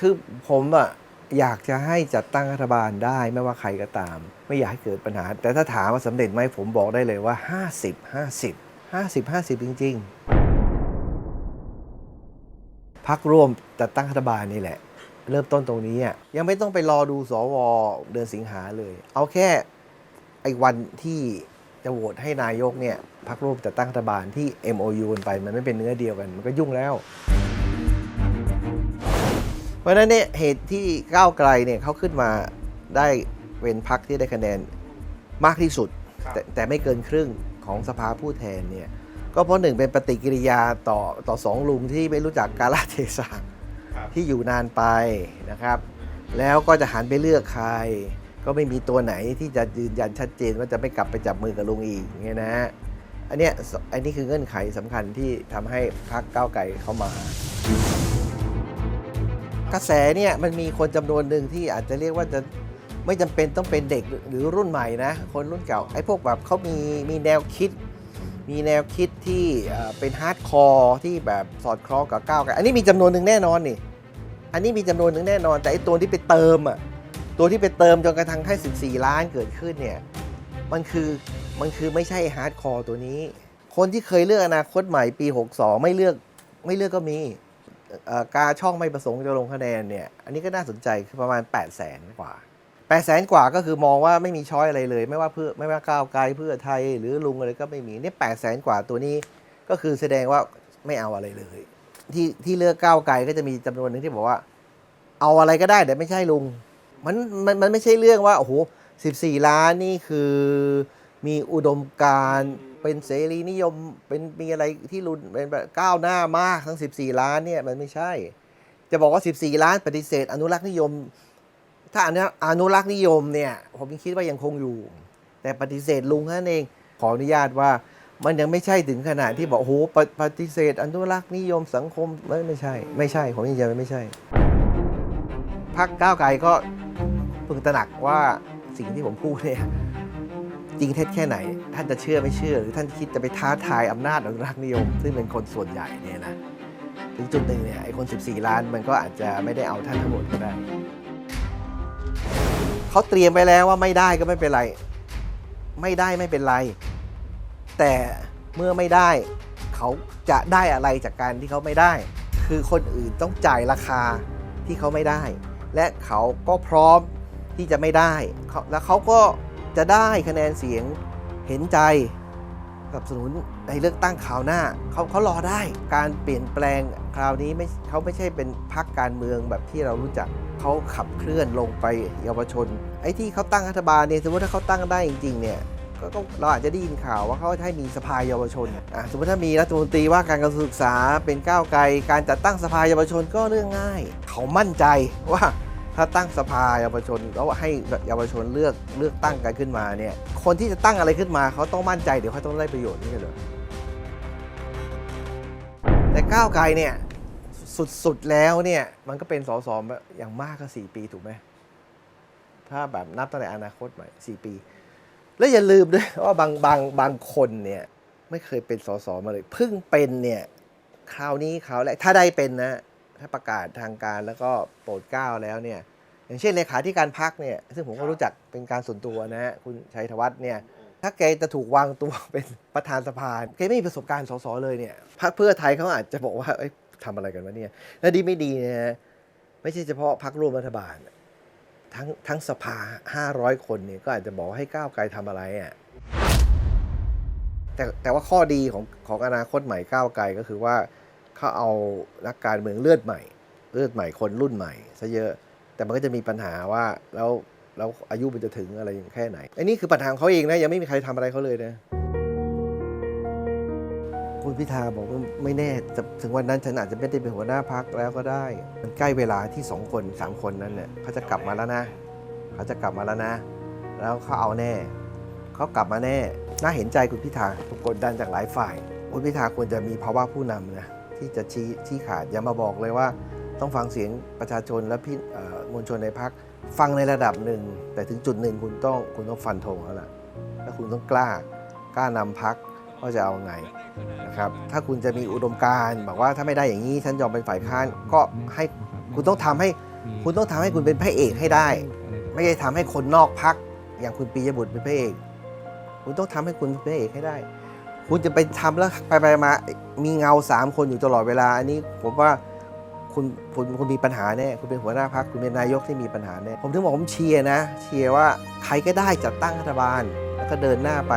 คือผมอะอยากจะให้จัดตั้งรัฐบาลได้ไม่ว่าใครก็ตาม ไม่อยากให้เกิดปัญหา แต่ถ้าถามว่าสำเร็จไหมผมบอกได้เลยว่า 50 50 50 50 จริง ๆพักร่วมจัดตั้งรัฐบาลนี่แหละ เริ่มต้นตรงนี้ยังไม่ต้องไปรอดูสวเดือนสิงหาเลย เอาแค่ไอ้วันที่จะโหวตให้นายกเนี่ยพักร่วมจัดตั้งรัฐบาลที่ MOU กันไป มันไม่เป็นเนื้อเดียวกัน มันก็ยุ่งแล้ว เพราะฉะนั้นเนี่ยเหตุที่ก้าวไกลเนี่ยเขาขึ้นมาได้เป็นพักที่ได้คะแนนมากที่สุดครับแต่แต่ไม่เกินครึ่งของสภาผู้แทนเนี่ยก็เพราะหนึ่งเป็นปฏิกิริยาต่อต่อสองลุงที่ไม่รู้จักกาลเทศะครับที่อยู่นานไปนะครับ แล้วก็จะหันไปเลือกใคร ก็ไม่มีตัวไหนที่จะยืนยันชัดเจนว่าจะไม่กลับไปจับมือกับลุงอีกเงี้ยนะฮะอันเนี้ยสอันนี้คือเงื่อนไขสำคัญที่ทำให้พรรคก้าวไกลเข้ามา กระแสเนี่ยมันมีคนจำนวนหนึ่งที่อาจจะเรียกว่าจะไม่จำเป็นต้องเป็นเด็กหรือรุ่นใหม่นะ คนรุ่นเก่าไอ้พวกแบบเขามีมีแนวคิด มีแนวคิดที่เป็นฮาร์ดคอร์ที่แบบสอดคล้องกับก้าวไกลอันนี้มีจำนวนหนึ่งแน่นอนนี่อันนี้มีจำนวนหนึ่งแน่นอน แต่ไอ้ตัวที่ไปเติมอะตัวที่ไปเติมจนกระทั่งให้14 ล้านเกิดขึ้นเนี่ยมันคือมันคือไม่ใช่ฮาร์ดคอร์ตัวนี้ คนที่เคยเลือกอนาคตใหม่ปี 62 ไม่เลือกไม่เลือกก็มี กาช่องไม่ประสงค์จะลงคะแนนเนี่ย อันนี้ก็น่าสนใจคือประมาณ 8 0 0แสนกว่า8 0 0แสนกว่าก็คือมองว่าไม่มีช้อยอะไรเลย ไม่ว่าเพื่อไม่ว่าก้าวไกลเพื่อไทยหรือลุงอะไรก็ไม่มีนี่ย8 0 0แสนกว่าตัวนี้ก็คือแสดงว่าไม่เอาอะไรเลย ที่ที่เลือกก้าวไกลก็จะมีจำนวนหนึ่งที่บอกว่า เอาอะไรก็ได้แต่ไม่ใช่ลุงมันมันมันไม่ใช่เรื่องว่าโอ้โห14 ล้านนี่คือมีอุดมการณ์ เป็นเสรีนิยมเป็นมีอะไรที่รุนเป็นแบบก้าวหน้ามากทั้ง 14 ล้านเนี่ยมันไม่ใช่ จะบอกว่า 14 ล้านปฏิเสธ อนุรักษ์นิยม ถ้าอนุรักษ์นิยมเนี่ยผมยังคิดว่ายังคงอยู่ แต่ปฏิเสธลุงนั่นเองขออนุญาตว่ามันยังไม่ใช่ถึงขนาดที่บอกโอ้โหปปฏิเสธ อนุรักษ์นิยมสังคมไม่ไม่ใช่ ไม่ใช่ผมยืนยันว่าไม่ใช่พักก้าวไกลก็พึงตระหนักว่าสิ่งที่ผมพูดเนี่ย จริงเท็จแค่ไหน ท่านจะเชื่อไม่เชื่อ หรือท่านคิดจะไปท้าทายอำนาจอนุรักษ์นิยม ซึ่งเป็นคนส่วนใหญ่เนี่ยนะถึงจุดหนึ่งเนี่ยไอ้คน 14 ล้านมันก็อาจจะไม่ได้เอาท่านทั้งหมดก็ได้เขาเตรียมไปแล้วว่าไม่ได้ก็ไม่เป็นไร ไม่ได้ไม่เป็นไร แต่เมื่อไม่ได้เขาจะได้อะไรจากการที่เขาไม่ได้ คือคนอื่นต้องจ่ายราคาที่เขาไม่ได้ และเขาก็พร้อมที่จะไม่ได้ แล้วเขาก็ จะได้คะแนนเสียงเห็นใจสนับสนุนในเลือกตั้งคราวหน้าเขาเขารอได้การเปลี่ยนแปลงคราวนี้ไม่เขาไม่ใช่เป็นพรรคการเมืองแบบที่เรารู้จักเขาขับเคลื่อนลงไปเยาวชน ไอ้ที่เขาตั้งรัฐบาลเนี่ยสมมติถ้าเขาตั้งได้จริงๆเนี่ยก็ก็เราอาจจะได้ยินข่าวว่าเขาจะให้มีสภาเยาวชนอะสมมติถ้ามีรัฐมนตรีว่าการกระทรวงศึกษาเป็นก้าวไกล การจัดตั้งสภาเยาวชนก็เรื่องง่าย เขามั่นใจว่า ถ้าตั้งสภาเยาวชนแล้วให้เยาวชนเลือกเลือกตั้งกันขึ้นมาเนี่ยคนที่จะตั้งอะไรขึ้นมาเขาต้องมั่นใจเดี๋ยวเขาต้องได้ประโยชน์นี่เลยแต่ก้าวไกลเนี่ยสุดๆแล้วเนี่ยมันก็เป็นสสอย่างมากก็สี่ปีถูกไหมถ้าแบบนับตั้งแต่อนาคตใหม่สี่ปี แล้วอย่าลืมด้วยว่าบางบางบางคนเนี่ยไม่เคยเป็นสสมาเลยเพิ่งเป็นเนี่ยคราวนี้คราวแรกถ้าได้เป็นนะ ถ้าประกาศทางการแล้วก็โปรดเกล้าแล้วเนี่ยอย่างเช่นเลขาธิการพักเนี่ยซึ่งผมก็รู้จักเป็นการส่วนตัวนะฮะคุณชัยธวัฒน์เนี่ยถ้าแกจะถูกวางตัวเป็นประธานสภาแกไม่มีประสบการณ์สสเลยเนี่ยพรรคเพื่อไทยเขาอาจจะบอกว่าเอ้ยทำอะไรกันวะเนี่ยแล้วดีไม่ดีเนยนะไม่ใช่เฉพาะพรรคร่วมรัฐบาล ทั้งทั้งสภา 500 คนเนี่ยก็อาจจะบอกว่าให้ก้าวไกลทำอะไรอะแต่แต่ว่าข้อดีของของอนาคตใหม่ก้าวไกลก็คือว่า เขาเอานักการเมืองเลือดใหม่ เลือดใหม่คนรุ่นใหม่ซะเยอะ แต่มันก็จะมีปัญหาว่าแล้วแล้วอายุมันจะถึงอะไรแค่ไหนไอ้นี่คือปัญหาของเขาเองนะยังไม่มีใครทำอะไรเขาเลยนะคุณพิธาบอกว่าไม่แน่จะถึงวันนั้นฉันอาจจะไม่ได้เป็นหัวหน้าพักแล้วก็ได้ มันใกล้เวลาที่สองคนสามคนนั้นเนี่ยเขาจะกลับมาแล้วนะเขาจะกลับมาแล้วนะ แล้วเขาเอาแน่เขากลับมาแน่ น่าเห็นใจคุณพิธาถูกกดดันจากหลายฝ่าย คุณพิธาควรจะมีภาวะผู้นำนะ ที่จะชี้ชี้ขาดอย่ามาบอกเลยว่า ต้องฟังเสียงประชาชนและพี่มวลชนในพักฟังในระดับหนึ่ง แต่ถึงจุดหนึ่งคุณต้องคุณต้องฟันธงแล้วล่ะแล้วคุณต้องกล้ากล้านำพักว่าจะเอาไงนะครับถ้าคุณจะมีอุดมการณ์บอกว่าถ้าไม่ได้อย่างนี้ฉันยอมเป็นฝ่ายค้านก็ให้คุณต้องทำให้คุณต้องทำให้คุณเป็นพระเอกให้ได้ ไม่ใช่ทำให้คนนอกพักอย่างคุณปียบุตรเป็นพระเอก คุณต้องทำให้คุณเป็นพระเอกให้ได้ คุณจะไปทำแล้วไปไปมา มีเงาสามคนอยู่ตลอดเวลา อันนี้ผมว่าคุณคุณคุณมีปัญหาแน่คุณเป็นหัวหน้าพักคุณเป็นนายกที่มีปัญหาแน่ผมถึงบอกผมเชียร์นะ เชียร์ว่าใครก็ได้จัดตั้งรัฐบาล แล้วก็เดินหน้าไป